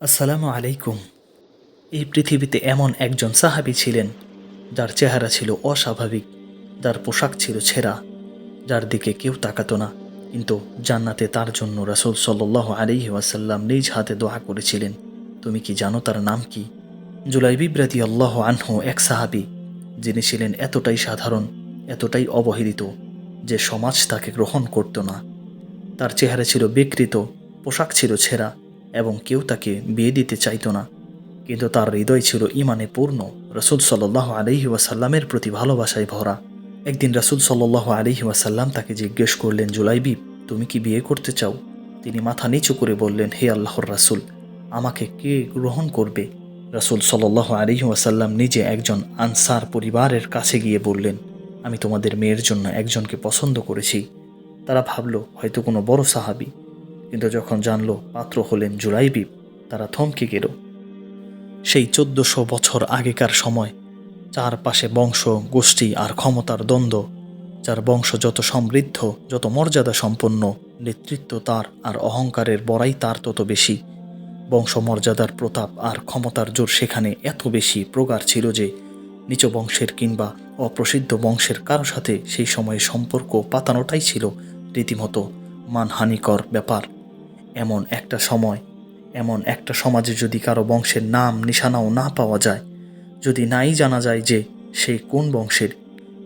আসসালামু আলাইকুম। এই পৃথিবীতে এমন একজন সাহাবি ছিলেন, যার চেহারা ছিল অস্বাভাবিক, যার পোশাক ছিল ছেঁড়া, যার দিকে কেউ তাকাতো না, কিন্তু জান্নাতে তার জন্য রাসূল সাল্লাহ আলাইহি ওয়াসাল্লাম নিজ হাতে দোয়া করেছিলেন। তুমি কি জানো তার নাম কি? জুলাইবিব রাদি আল্লাহ আনহু এক সাহাবি, যিনি ছিলেন এতটাই সাধারণ, এতটাই অবহেলিত, যে সমাজ তাকে গ্রহণ করত না। তার চেহারা ছিল বিকৃত, পোশাক ছিল ছেঁড়া এবং কেউ তাকে বিয়ে দিতে চাইতো না। কিন্তু তার হৃদয় ছিল ইমানে পূর্ণ। রসুল সাল্লাহ আলহি ওয়াসাল্লামের প্রতি ভালোবাসায় ভরা। একদিন রসুল সাল্লাহ আলহি ওয়াসাল্লাম তাকে জিজ্ঞেস করলেন জুলাইবিব তুমি কি বিয়ে করতে চাও? তিনি মাথা নিচু করে বললেন, হে আল্লাহর রাসুল, আমাকে কে গ্রহণ করবে? রসুল সাল্লাহ আলহি ওয়াসাল্লাম নিজে একজন আনসার পরিবারের কাছে গিয়ে বললেন, আমি তোমাদের মেয়ের জন্য একজনকে পছন্দ করেছি। তারা ভাবল, হয়তো কোনো বড় সাহাবি। কিন্তু যখন জানল পাত্র হলেন জুলাইবিব তারা থমকে গেল। সেই চোদ্দশো বছর আগেকার সময় চারপাশে বংশ, গোষ্ঠী আর ক্ষমতার দ্বন্দ্ব, যার বংশ যত সমৃদ্ধ, যত মর্যাদা সম্পন্ন নেতৃত্ব তার আর অহংকারের বড়াই তার তত বেশি। বংশ মর্যাদার প্রতাপ আর ক্ষমতার জোর সেখানে এত বেশি প্রগাঢ় ছিল যে নিচ বংশের কিংবা অপ্রসিদ্ধ বংশের কারও সাথে সেই সময়ে সম্পর্ক পাতানোটাই ছিল রীতিমতো মানহানিকর ব্যাপার। এমন একটা সময়, এমন একটা সমাজে যদি কারও বংশের নাম, নিশানাও না পাওয়া যায়, যদি নাই জানা যায় যে সে কোন বংশের,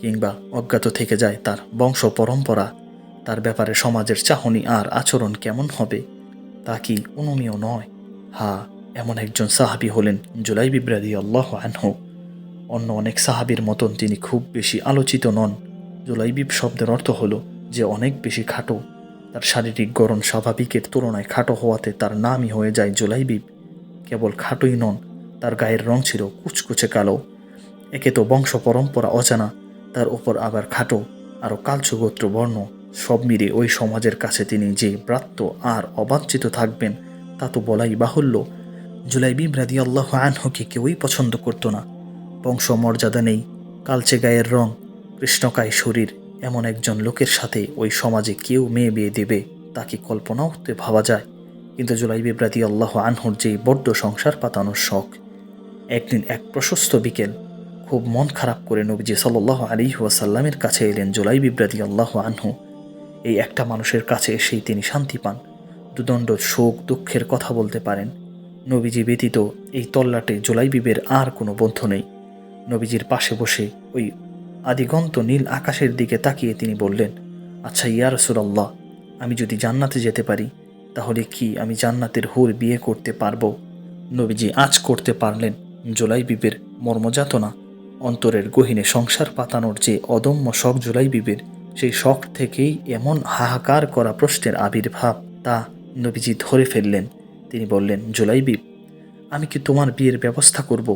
কিংবা অজ্ঞাত থেকে যায় তার বংশ পরম্পরা, তার ব্যাপারে সমাজের চাহনি আর আচরণ কেমন হবে, তা কি অনুমীয় নয়। হা, এমন একজন সাহাবি হলেন জুলাই বিব্রাদি আল্লাহ আনহু। অন্য অনেক সাহাবির মতন তিনি খুব বেশি আলোচিত নন। জুলাইবিব শব্দের অর্থ হলো যে অনেক বেশি খাটো তার শারীরিক গড়ন স্বাভাবিকের তুলনায় খাটো হওয়াতে তার নামই হয়ে যায় জুলাইবিব কেবল খাটোই নন, তার গায়ের রং ছিল কুচকুচে কালো। একে তো বংশ পরম্পরা অজানা, তার উপর আবার খাটো আরও কালচু গোত্র বর্ণ। সব মিলে ওই সমাজের কাছে তিনি যে ব্রাত্য আর অবাঞ্ছিত থাকবেন, তা তো বলাই বাহুল্য। জুলাইবিব রাদি আল্লাহ আনহুকে কেউই পছন্দ করতো না। বংশ মর্যাদা নেই, কালচে গায়ের রং, কৃষ্ণকায় শরীর এমন একজন লোকের সাথে ওই সমাজে কেউ মেয়ে বিয়ে দেবে, তাকে কল্পনাও করতে ভাবা যায়। কিন্তু জুলাই বিব্রাতি আল্লাহ আনহুর যেই বড্ড সংসার পাতানোর শখ, একদিন এক প্রশস্ত বিকেল খুব মন খারাপ করে নবীজি সাল্লাহ আলী ওয়াসাল্লামের কাছে এলেন জুলাই বিব্রাতি আল্লাহ আনহু। এই একটা মানুষের কাছে এসেই তিনি শান্তি পান, দুদণ্ড শোক দুঃখের কথা বলতে পারেন। নবীজি ব্যতীত এই তল্লাটে জুলাইবিবের আর কোনো বন্ধু নেই। নবীজির পাশে বসে ওই আদিগন্ত নীল আকাশের দিকে তাকিয়ে তিনি বললেন আচ্ছা ইয়া রসুলাল্লাহ, আমি যদি জান্নাতে যেতে পারি, তাহলে কি আমি জান্নাতের হুর বিয়ে করতে পারব? নবীজি আজ করতে পারলেন জুলাই বিবের মর্মযাতনা, অন্তরের গহিনে সংসার পাতানোর যে অদম্য শখ জুলাই বিবের সেই শখ থেকেই এমন হাহাকার করা প্রশ্নের আবির্ভাব তা নবীজি ধরে ফেললেন। তিনি বললেন, জুলাইবিব, আমি কি তোমার বিয়ের ব্যবস্থা করব?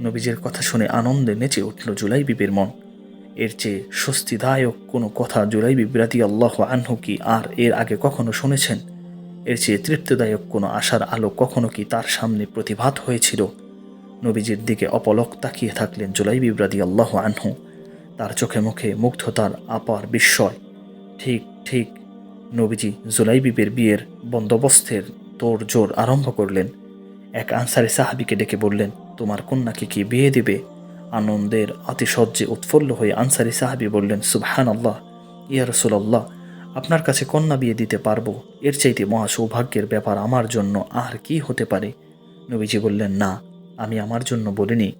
নবীজের কথা শুনে আনন্দে নেচে উঠল জুলাইবিবের মন। এর চেয়ে স্বস্তিদায়ক কোনো কথা জুলাই বিব্রাতি আল্লাহ আনহু কি আর এর আগে কখনো শুনেছেন? এর চেয়ে তৃপ্তিদায়ক কোনো আশার আলো কখনো কি তার সামনে প্রতিভাত হয়েছিল? নবীজির দিকে অপলক তাকিয়ে থাকলেন জুলাই বিব্রাদি আল্লাহ আনহু। তার চোখে মুখে মুগ্ধতার আপার বিস্ময়। ঠিক ঠিক, নবীজি জুলাইবিবের বিয়ের বন্দোবস্তের তোর জোর আরম্ভ করলেন। এক আনসারি সাহাবিকে ডেকে বললেন, তোমার কন্যাকে কি বিয়ে দেবে? আনন্দের আতিশয্যে উৎফুল্ল হয়ে আনসারি সাহাবি বললেন সুবহান আল্লাহ ইয়া রসুল্লাহ আপনার কাছে কন্যা বিয়ে দিতে পারব। এর চাইতে মহা সৌভাগ্যের ব্যাপার আমার জন্য আর কি হতে পারে? নবীজি বললেন, না, আমি আমার জন্য বলিনি।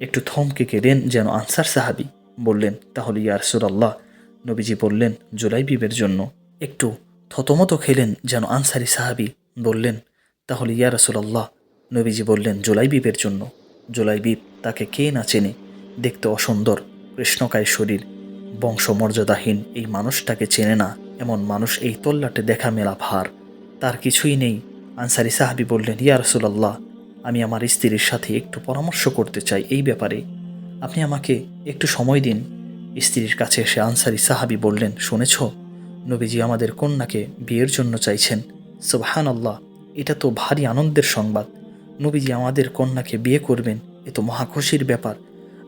একটু থমকে গেলেন যেন আনসার সাহাবি। বললেন, তাহলে ইয়া রসুল্লাহ নবীজি বললেন জুলাই বিবের জন্য একটু থতমত খেলেন যেন আনসারি সাহাবি। বললেন, তাহলে ইয়া রসুল্লাহ নবীজি বললেন জুলাই বিবের জন্য। জুলাইবিব তাকে কে না চেনে, দেখতে অসুন্দর। কৃষ্ণকায় শরীর, বংশমর্যাদাহীন এই মানুষটাকে চেনে না। এমন মানুষ এই তল্লাটে দেখা মেলা ভার। তার কিছুই নেই। আনসারি সাহাবি বললেন, ইয়া রসুলাল্লাহ, আমি আমার স্ত্রীর সাথে একটু পরামর্শ করতে চাই এই ব্যাপারে। আপনি আমাকে একটু সময় দিন। স্ত্রীর কাছে এসে আনসারি সাহাবি বললেন, শুনেছ? নবীজি আমাদের কন্যাকে বিয়ের জন্য চাইছেন। সুবহান আল্লাহ এটা তো ভারী আনন্দের সংবাদ। নবীজি আমাদের কন্যাকে বিয়ে করবেন, এ তো মহাখুশির ব্যাপার।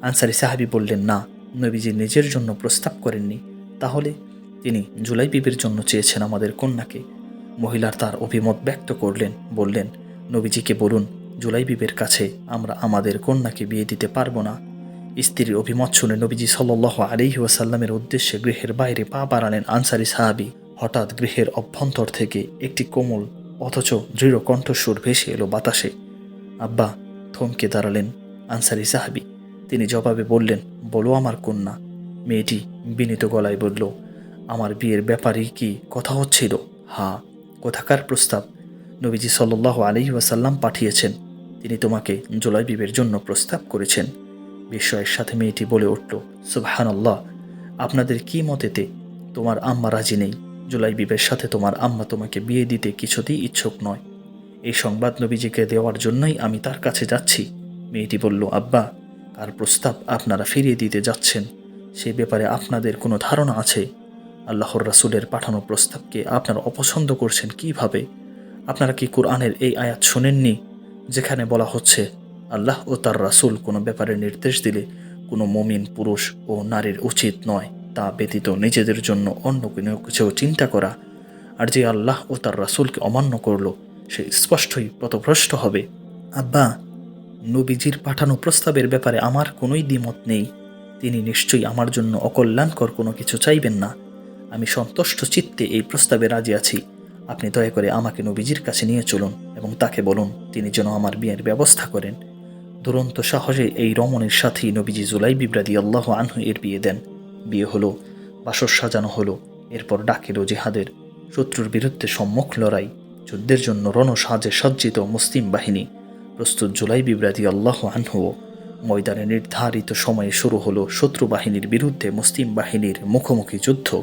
আনসারি সাহাবি বললেন, না, নবীজি নিজের জন্য প্রস্তাব করেননি। তাহলে তিনি জুলাই বিবির জন্য চেয়েছেন আমাদের কন্যাকে। মহিলার তার অভিমত ব্যক্ত করলেন, বললেন, নবীজিকে বলুন জুলাইবিবের কাছে আমরা আমাদের কন্যাকে বিয়ে দিতে পারব না। স্ত্রীর অভিমত শুনে নবীজি সাল্লাহ আলিহি ওয়াসাল্লামের উদ্দেশ্যে গৃহের বাইরে পা বাড়ালেন আনসারি সাহাবি। হঠাৎ গৃহের অভ্যন্তর থেকে একটি কোমল, অথচ দৃঢ় কণ্ঠস্বর ভেসে এলো বাতাসে। আব্বা, থমকে দাঁড়ালেন আনসারি সাহাবি। তিনি জবাবে বললেন, বলো আমার কন্যা। মেয়েটি বিনীত গলায় বলল, আমার বিয়ের ব্যাপারে কি কথা হচ্ছিল? হা কোথাকার প্রস্তাব? নবীজি সাল্লাহ আলহি ওয়াসাল্লাম পাঠিয়েছেন। তিনি তোমাকে জুলাই বিবের জন্য প্রস্তাব করেছেন। বিস্ময়ের সাথে মেয়েটি বলে উঠল, সুবহানাল্লাহ, আপনাদের কি মতেতে তোমার আম্মা রাজি নেই? জুলাই বিবের সাথে তোমার আম্মা তোমাকে বিয়ে দিতে কিছুতেই ইচ্ছুক নয়। এই সংবাদ নবীজিকে দেওয়ার জন্যই আমি তার কাছে যাচ্ছি। মেয়েটি বলল, আব্বা, কার প্রস্তাব আপনারা ফিরিয়ে দিতে যাচ্ছেন? সে ব্যাপারে আপনাদের কোনো ধারণা আছে? আল্লাহর রাসূলের পাঠানো প্রস্তাবকে আপনারা অপছন্দ করছেন কীভাবে? আপনারা কি কোরআনের এই আয়াত শোনেননি? যেখানে বলা হচ্ছে, আল্লাহ ও তার রাসূল কোনো ব্যাপারে নির্দেশ দিলে কোনো মমিন, পুরুষ ও নারীর উচিত নয়। তা ব্যতীত নিজেদের জন্য অন্য কোনো কিছু চিন্তা করা। আর যে আল্লাহ ও তার রাসূলকে অমান্য করল সে স্পষ্টই পথভ্রষ্ট হবে। আব্বা, নবীজির পাঠানো প্রস্তাবের ব্যাপারে আমার কোনোই দ্বিমত নেই। তিনি নিশ্চয়ই আমার জন্য অকল্যাণকর কোনো কিছু চাইবেন না। আমি সন্তুষ্ট চিত্তে এই প্রস্তাবে রাজি আছি। আপনি দয়া করে আমাকে নবীজির কাছে নিয়ে চলুন এবং তাকে বলুন, তিনি যেন আমার বিয়ের ব্যবস্থা করেন। দুরন্ত সাহসে এই রমণের সাথেই নবীজি জুলাই বিব্রাদি আল্লাহ আনহু এর বিয়ে দেন। বিয়ে হলো, বাসর সাজানো হলো, এরপর ডাকিল জেহাদের। শত্রুর বিরুদ্ধে সম্মুখ লড়াই। যুদ্ধের জন্য রণসাজে সজ্জিত মুসলিম বাহিনী প্রস্তুত জুলাই বিব্রাদি আল্লাহ আনহুও ময়দানে নির্ধারিত সময়ে শুরু হলো শত্রু বাহিনীর বিরুদ্ধে মুসলিম বাহিনীর মুখোমুখি যুদ্ধ।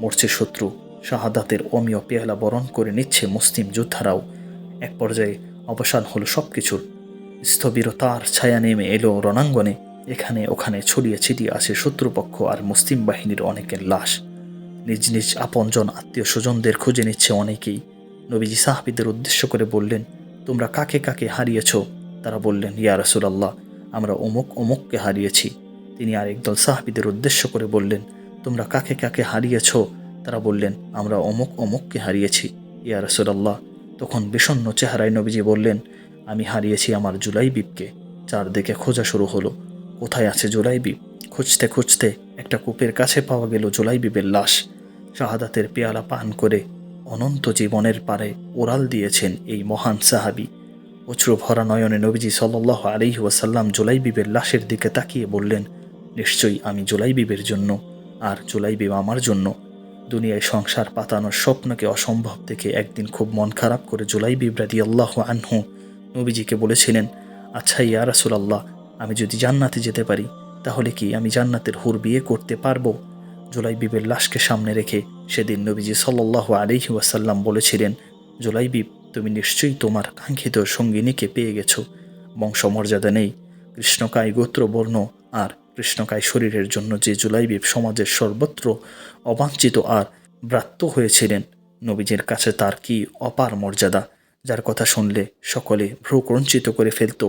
মরছে শত্রু। শাহাদাতের অমীয় পেয়ালা বরণ করে নিচ্ছে মুসলিম যোদ্ধারাও। এক পর্যায়ে অবসান হলো সব কিছুর স্থবিরতার ছায়া নেমে এলো রণাঙ্গনে। এখানে ওখানে ছড়িয়ে ছিটিয়ে আছে শত্রুপক্ষ আর মুসলিম বাহিনীর অনেকের লাশ। নিজ নিজ আপনজন আত্মীয় স্বজনদের খুঁজে নিচ্ছে অনেকেই। নবীজি সাহাবিদের উদ্দেশ্য করে বললেন, তোমরা কাকে কাকে হারিয়েছ? তারা বললেন, ইয়া রাসূলুল্লাহ, আমরা অমুক অমুককে হারিয়েছি। তিনি আরেক দল সাহাবিদের উদ্দেশ্য করে বললেন, তোমরা কাকে কাকে হারিয়েছ? তারা বললেন, আমরা অমুক অমুককে হারিয়েছি। ইয়া রাসূলুল্লাহ, তখন বিষণ্ণ চেহারায় নবীজি বললেন, আমি হারিয়েছি আমার জুলাইবিবকে চারদিকে খোঁজা শুরু হলো। কোথায় আছে জুলাইবিব? খুঁজতে খুঁজতে একটা কূপের কাছে পাওয়া গেল জুলাইবিবের লাশ। শাহাদাতের পেয়ালা পান করে অনন্ত জীবনের পারে ওরাল দিয়েছেন এই মহান সাহাবি। অশ্রু ভরা নয়নে নবীজি সাল্লাহ আলিহি ওয়াসাল্লাম জুলাইবিবের লাশের দিকে তাকিয়ে বললেন, নিশ্চয়ই আমি জুলাইবিবের জন্য, আর জুলাইবিব আমার জন্য। দুনিয়ায় সংসার পাতানোর স্বপ্নকে অসম্ভব দেখে একদিন খুব মন খারাপ করে জুলাইবিব রাদি আল্লাহ আনহু নবীজিকে বলেছিলেন আচ্ছা ইয়া রাসূলুল্লাহ, আমি যদি জান্নাতে যেতে পারি, তাহলে কি আমি জান্নাতের হুর বিয়ে করতে পারব? জুলাইবিবের লাশকে সামনে রেখে সেদিন নবীজি সাল্লাহ আলিহি ওয়াসাল্লাম বলেছিলেন জুলাইবিব তুমি নিশ্চয়ই তোমার কাঙ্ক্ষিত সঙ্গিনীকে পেয়ে গেছো। বংশমর্যাদা নেই, কৃষ্ণকায় গোত্রবর্ণ আর কৃষ্ণকায় শরীরের জন্য যে জুলাইবিব সমাজের সর্বত্র অবাঞ্ছিত আর ব্রাত্য হয়েছিলেন, নবীজের কাছে তার কি অপার মর্যাদা? যার কথা শুনলে সকলে ভ্রুকঞ্চিত করে ফেলত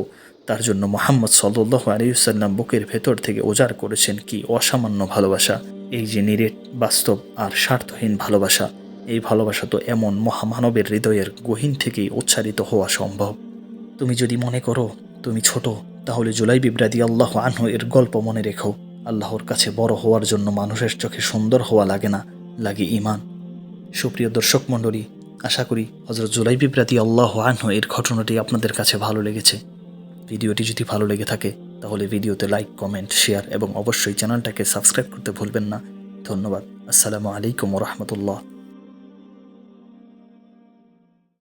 তার জন্য মোহাম্মদ সাল্লাহ আলিউসাল্লাম বুকের ভেতর থেকে ওজার করেছেন কি অসামান্য ভালোবাসা? এই যে নিরেট, বাস্তব আর স্বার্থহীন ভালোবাসা, এই ভালোবাসা তো এমন মহামানবের হৃদয়ের গহীন থেকেই উচ্চারিত হওয়া সম্ভব। তুমি যদি মনে করো তুমি ছোট, তাহলে জুলাই বিব্রাদি আল্লাহ আনহু এর গল্প মনে রেখো। আল্লাহর কাছে বড় হওয়ার জন্য মানুষের চোখে সুন্দর হওয়া লাগে না, লাগে ইমান সুপ্রিয় দর্শক মণ্ডলী, আশা করি হজরত জুলাই বিব্রাতি আল্লাহ আনহু এর ঘটনাটি আপনাদের কাছে ভালো লেগেছে। ভিডিওটি যদি ভালো লেগে থাকে, তাহলে ভিডিওতে লাইক কমেন্ট শেয়ার এবং অবশ্যই চ্যানেলটাকে সাবস্ক্রাইব করতে ভুলবেন না। ধন্যবাদ। আসসালামু আলাইকুম রহমতুল্লাহ।